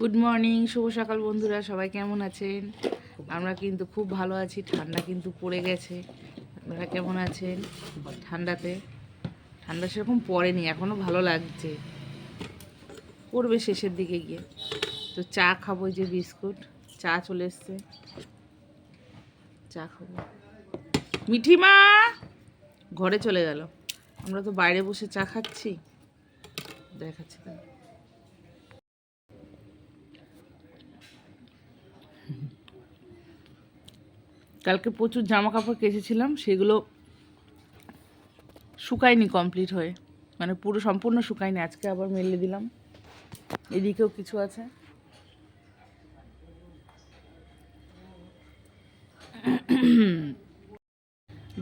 Good morning শুভ সকাল বন্ধুরা, সবাই কেমন আছেন? আমরা কিন্তু খুব ভালো আছি, ঠান্ডা কিন্তু পড়ে গেছে। আপনারা কেমন আছেন ঠান্ডাতে? ঠান্ডা সেরকম পড়েনি এখনও ভালো লাগছে। পড়বে শেষের দিকে গিয়ে। তো চা খাব যে বিস্কুট, চা চলে এসছে। চা খাব। মিঠিমা! ঘরে চলে গেল। আমরা তো বাইরে বসে চা খাচ্ছি। দেখাচ্ছি তাই কালকে প্রচুর জামা কাপড় কেচেছিলাম, সেগুলো শুকায়নি কমপ্লিট হয়ে। মানে পুরো সম্পূর্ণ শুকায়নি, আজকে আবার মেলে দিলাম। এদিকেও কিছু আছে।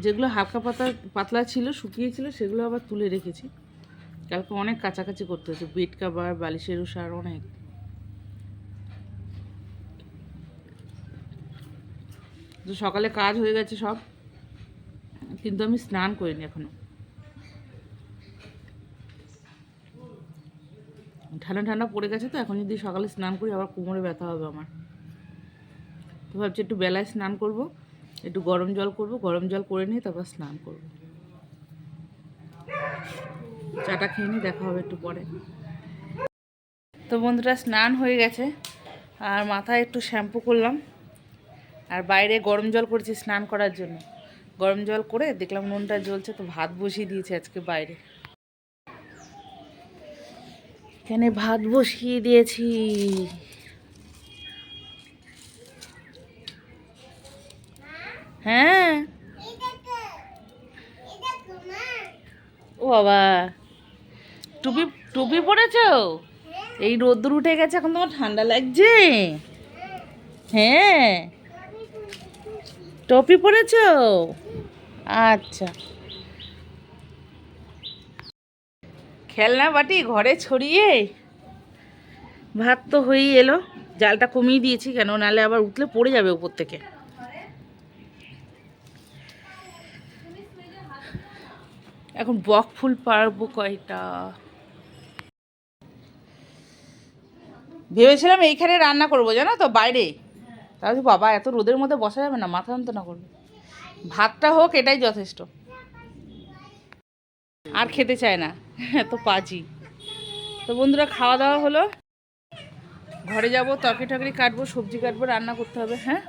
যেগুলো হালকা পাতা, পাতলা ছিল শুকিয়েছিল সেগুলো আবার তুলে রেখেছি। কালকে অনেক কাছাকাছি করতে হয়েছে, বেড কাভার, বালিশের উষার অনেক। তো সকালে কাজ হয়ে গেছে সব। কিন্তু আমি স্নান করিনি এখনও। ঠান্ডা ঠান্ডা পড়ে গেছে তো, এখন যদি সকালে স্নান করি আবার কোমরে ব্যথা হবে আমার। তো ভাবছি একটু বেলায় স্নান করব, একটু গরম জল করব, গরম জল করে নিয়ে তারপর স্নান করব। চাটা খেয়ে নিয়ে দেখা হবে একটু পরে। তো বন্ধুরা, স্নান হয়ে গেছে, আর মাথায় একটু শ্যাম্পু করলাম। আর বাইরে গরম জল করেছি স্নান করার জন্য। গরম জল করে দেখলাম নুনটা জ্বলছে, তো ভাত বসিয়ে দিয়েছে আজকে বাইরে। এখানে ভাত বসিয়ে দিয়েছি। হ্যাঁ? ও বাবা। টুপি টুপি পরেছো? এই রোদ্দুর উঠে গেছে, এখন তোমার ঠান্ডা লাগছে? হ্যাঁ? টপি পরেছ? আচ্ছা। খেলনা বাটি ঘরে ছড়িয়ে ভাত তো হয়েই এলো। জালটা কমিয়ে দিয়েছি কেন? নালে আবার উঠলে পড়ে যাবে উপর থেকে। এখন বক ফুল পারব কয়টা? ভেবেছিলাম এইখানে রান্না করব, জানো তো, বাইরে। তাহলে বাবা, এত রোদের মধ্যে বসা যাবে না, মাথা যন্ত্রণা করবে। ভাতটা হোক, এটাই যথেষ্ট। আর খেতে চায় না এত পাজি। তো বন্ধুরা, খাওয়া দাওয়া হলো। ঘরে যাব, তরকারি টরকারি কাটবো, সবজি কাটবো, রান্না করতে হবে হ্যাঁ?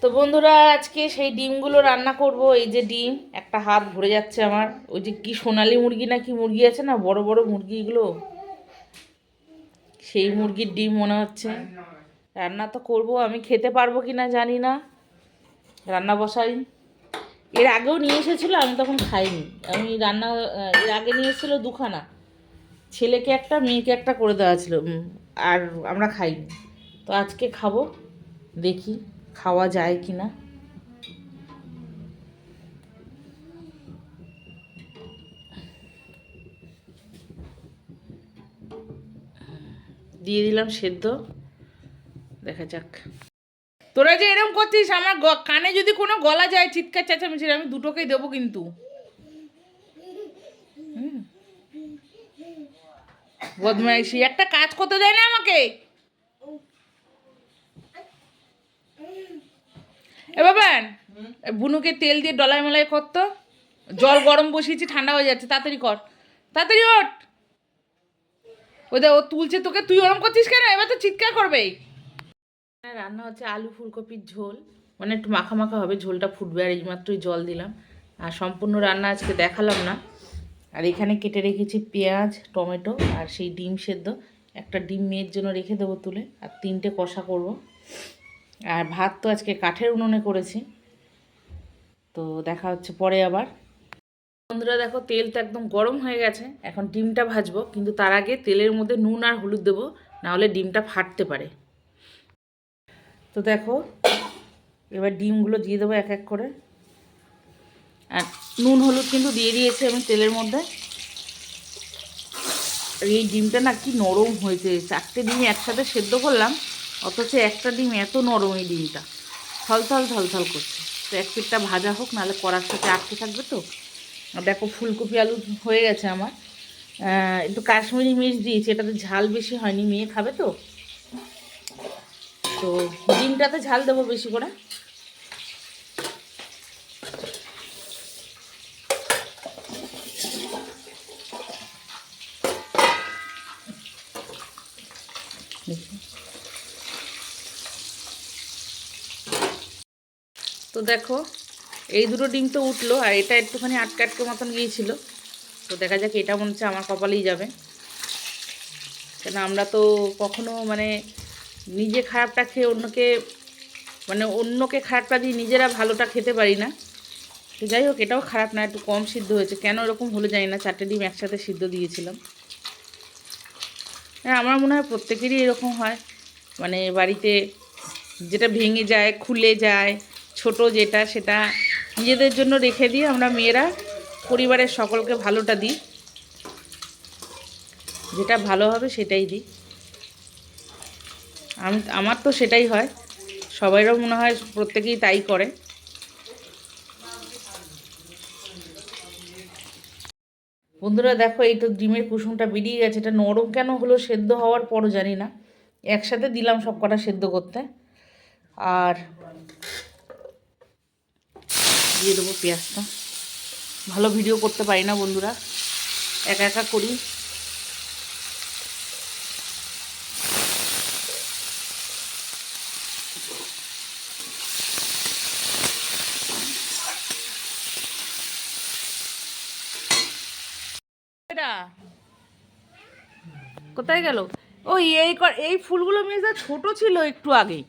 তো বন্ধুরা, আজকে সেই ডিমগুলো রান্না করব। এই যে ডিম, একটা হাত ভরে যাচ্ছে আমার। ওই যে কি সোনালি মুরগি না কি মুরগি আছে না, বড় বড় মুরগিগুলো? সেই মুরগির ডিম মনে হচ্ছে। রান্না তো করব, আমি খেতে পারব কি না জানি না। রান্না বসাই। এর আগেও নিয়ে এসেছিল, আমি তখন খাইনি। আমি রান্না, এর আগে নিয়ে এসেছিল দুখানা। ছেলেকে একটা, মেয়েকে একটা করে দেওয়া ছিল আর আমরা খাইনি। তো আজকে খাব, দেখি খাওয়া যায় কি না দিয়ে দিলাম সেদ্ধ। দেখা যাক। তোরা যে এরকম করছিস, আমার কানে যদি কোনো গলা যায়, চিৎকার চেঁচামেচি আমি দুটোকেই দেবো কিন্তু। বদমাইশি, একটা কাজ করতে দেয় না আমাকে। এ বাবান বুনুকে তেল দিয়ে ডলাই মলাই করতো জল গরম বসিয়েছি, ঠান্ডা হয়ে যাচ্ছে, তাড়াতাড়ি কর। তাড়াতাড়ি ওঠ। ওই দেখ, ও তুলছে তোকে, তুই ওরম করছিস কেন? এবার তো চিৎকার করবেই। রান্না হচ্ছে আলু ফুলকপির ঝোল। মানে একটু মাখা মাখা হবে, ঝোলটা ফুটবে আর এইমাত্রই জল দিলাম। আর সম্পূর্ণ রান্না আজকে দেখালাম না। আর এখানে কেটে রেখেছি পেঁয়াজ, টমেটো আর সেই ডিম সেদ্ধ। একটা ডিম মেয়ের জন্য রেখে দেবো তুলে, আর তিনটে কষা করব। আর ভাত তো আজকে কাঠের উনুনে করেছি। তো দেখা হচ্ছে পরে আবার। বন্ধুরা দেখো, তেলটা একদম গরম হয়ে গেছে। এখন ডিমটা ভাজবো, কিন্তু তার আগে তেলের মধ্যে নুন আর হলুদ দেবো, নাহলে ডিমটা ফাটতে পারে। তো দেখো, এবার ডিমগুলো দিয়ে দেবো এক এক করে। আর নুন, হলুদ কিন্তু দিয়ে দিয়েছি আমি তেলের মধ্যে। আর এই ডিমটা না কি নরম হয়েছে। চারটে ডিম একসাথে সেদ্ধ করলাম, অথচ একটা ডিম এত নরম এই ডিমটা। থলথল থলথল করছে। তো এক পিঠটা ভাজা হোক, নাহলে কড়ার সাথে আটকে থাকবে তো। আর দেখো, ফুলকপি আলু হয়ে গেছে আমার। একটু কাশ্মীরি মির্চ দিয়েছি, এটাতে ঝাল বেশি হয়নি, মেয়ে খাবে তো। তো ডিমটাতে ঝাল দেবো বেশি করে। তো দেখো, এই দুটো ডিম তো উঠল, আর এটা একটুখানি আটকে আটকে মতন গিয়েছিল। তো দেখা যাক এটা মনে হচ্ছে আমার কপালেই যাবে। কেন আমরা তো কখনো মানে নিজে খারাপটা খেয়ে অন্যকে মানে অন্যকে খারাপটা দিয়ে নিজেরা ভালোটা খেতে পারি না। তো যাই হোক, এটাও খারাপ না, একটু কম সিদ্ধ হয়েছে। কেন এরকম হলো জানি না, চারটে ডিম একসাথে সিদ্ধ দিয়েছিলাম। হ্যাঁ আমার মনে হয় প্রত্যেকেরই এরকম হয়। মানে বাড়িতে যেটা ভেঙে যায়, খুলে যায়, ছোট যেটা, সেটা নিজেদের জন্য রেখে দিয়ে আমরা মেয়েরা পরিবারের সকলকে ভালোটা দিই। যেটা ভালো হবে সেটাই দিই। আমি, আমার তো সেটাই হয়। সবাইরও মনে হয় প্রত্যেকেই তাই করে। বন্ধুরা দেখো, এই তো ডিমের কুসুমটা বেরিয়ে গেছে। এটা নরম কেন হলো, সেদ্ধ হওয়ার পরও জানি না। একসাথে দিলাম সব কটা সেদ্ধ করতে। আর দিয়ে দেবো পেঁয়াজটা। ভালো ভিডিও করতে পারি না বন্ধুরা। একা একা করি এটা কোথায় গেল? ওই এই এই ফুলগুলো মেজা ছোট ছিল একটু আগে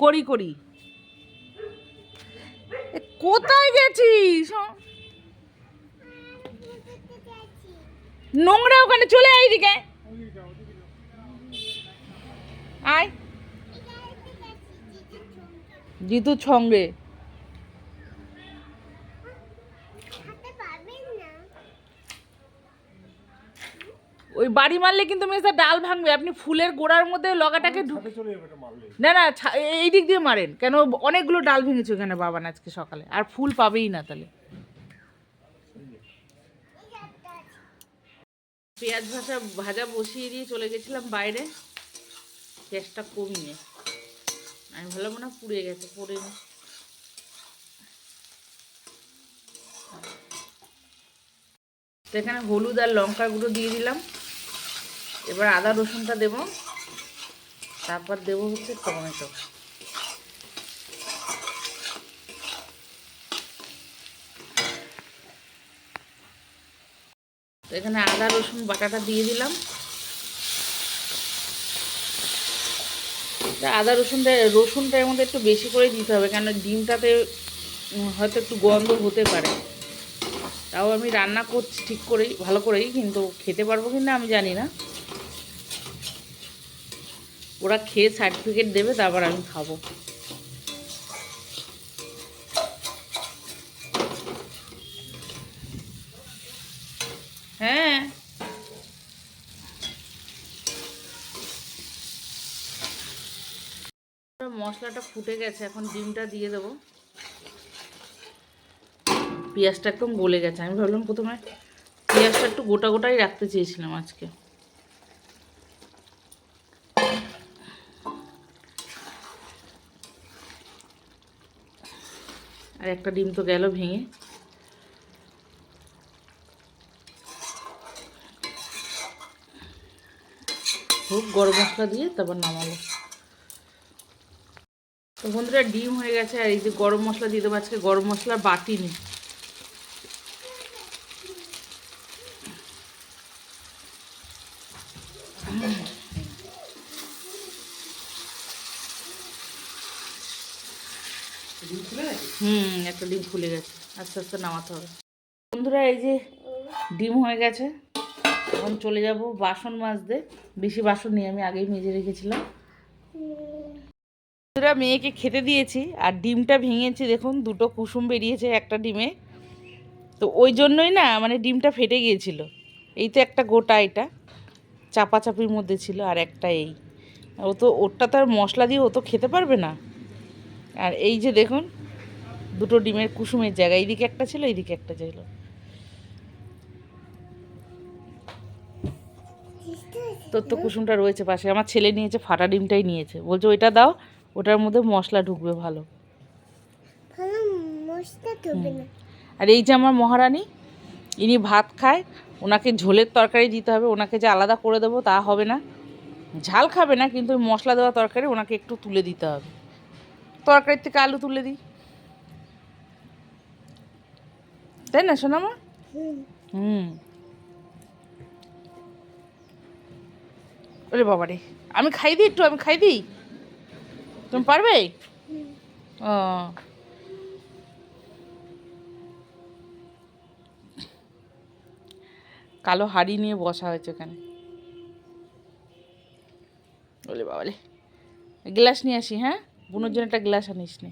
করি করি। কোথায় গেছিস? নোংরা ওখানে চলে আয় এদিকে। আয়। জিতুর সঙ্গে। ওই বাড়ি মারলে কিন্তু মেজা ডাল ভাঙবে। আপনি ফুলের গোড়ার মধ্যে লগাটাকে ঢুকে না না এই দিক দিয়ে মারেন। কেন অনেকগুলো ডাল ভেঙেছে ওখানে বাবান আজকে সকালে। আর ফুল পাবেই না তাহলে। পেঁয়াজ ভাজা ভাজা বসিয়ে দিয়ে চলে গেছিলাম বাইরে। গ্যাসটা কমিয়ে। আমি ভালো মনে হয় পুড়ে গেছে পড়ে নি। এখানে হলুদ আর লঙ্কা গুঁড়ো দিয়ে দিলাম। এবার আদা রসুনটা দেবো। তারপর দেবো হচ্ছে টমেটো। এখানে আদা, রসুন, বাটাটা দিয়ে দিলাম। আদা, রসুনটা রসুনটা এর মধ্যে একটু বেশি করে দিতে হবে, কেন ডিমটাতে হয়তো একটু গন্ধ হতে পারে। তাও আমি রান্না করছি ঠিক করেই, ভালো করেই, কিন্তু খেতে পারব কি না আমি জানি না। ওরা খেয়ে সার্টিফিকেট দেবে, তারপর আমি খাব। হ্যাঁ। মশলাটা ফুটে গেছে, এখন ডিমটা দিয়ে দেবো। পেঁয়াজটা একদম গলে গেছে, আমি ভাবলাম প্রথমে পেঁয়াজটা একটু গোটা গোটাই রাখতে চেয়েছিলাম আজকে। আর একটা ডিম তো গেল ভেঙে। খুব গরম মশলা দিয়ে তারপর নামালো। তো বন্ধুরা, ডিম হয়ে গেছে আর এই যে গরম মশলা দিয়ে দেবো। আজকে গরম মশলা বাটি নেই। হুম, একটা ডিম ফুলে গেছে। আস্তে আস্তে নামাতে হবে। বন্ধুরা, এই যে ডিম হয়ে গেছে। এখন চলে যাব বাসন মাজতে। বেশি বাসন নিয়ে আমি আগেই মেজে রেখেছিলাম। বন্ধুরা, মেয়েকে খেতে দিয়েছি, আর ডিমটা ভেঙেছি। দেখুন, দুটো কুসুম বেরিয়েছে একটা ডিমে। তো ওই জন্যই না মানে ডিমটা ফেটে গিয়েছিল। এই তো একটা গোটা এটা। চাপাচাপির মধ্যে ছিল, আর একটা এই। ও তো, ওরটা তো আর মশলা দিয়ে ও তো খেতে পারবে না। আর এই যে দেখুন দুটো ডিমের কুসুমের জায়গা এইদিকে একটা ছিল এইদিকে একটা ছিল। তোর তো কুসুমটা রয়েছে পাশে। আমার ছেলে নিয়েছে ফাটা ডিমটাই নিয়েছে। বলছে ওইটা দাও ওটার মধ্যে মশলা ঢুকবে ভালো। আর এই যে আমার মহারানী ইনি ভাত খায় ওনাকে ঝোলের তরকারি দিতে হবে ওনাকে যে আলাদা করে দেবো তা হবে না। ঝাল খাবে না কিন্তু মশলা দেওয়া তরকারি ওনাকে একটু তুলে দিতে হবে। তরকারির থেকে আলু তুলে দিই। তাই না সোনামা হুম ওরে বাবা রে আমি খাই দিই একটু আমি খাই দিই। তুমি পারবে? ও। কালো হাড়ি নিয়ে বসা হয়েছে ওখানে। বলে বাবালে। গ্লাস নিয়ে আসি হ্যাঁ? বুনোর জন্য একটা গ্লাস আনিস নে।